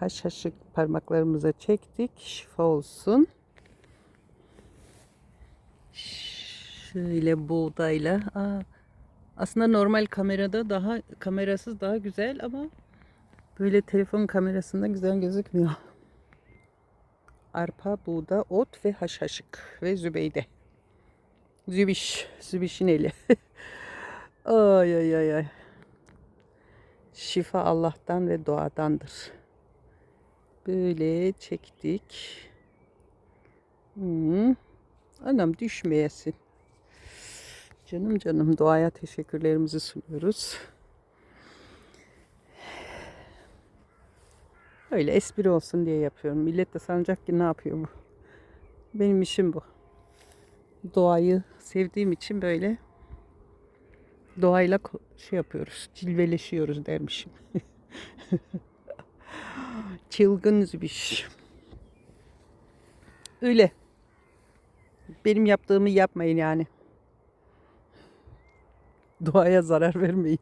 haşhaşık parmaklarımıza çektik. Şifa olsun. Şöyle buğdayla. Aa, aslında normal kamerada daha kamerasız daha güzel ama böyle telefon kamerasında güzel gözükmüyor. Arpa, buğda, ot ve haşhaşık ve zübeyde. Zübiş, zübişin eli. ay ay ay ay. Şifa Allah'tan ve doğadandır. Böyle çektik. Hmm. Anam düşmeyesin. Canım canım doğaya teşekkürlerimizi sunuyoruz. Öyle espri olsun diye yapıyorum. Millet de sanacak ki ne yapıyor bu. Benim işim bu. Doğayı sevdiğim için böyle doğayla şey yapıyoruz. Cilveleşiyoruz dermişim. Çılgın zübiş. Öyle. Benim yaptığımı yapmayın yani. Doğaya zarar vermeyin.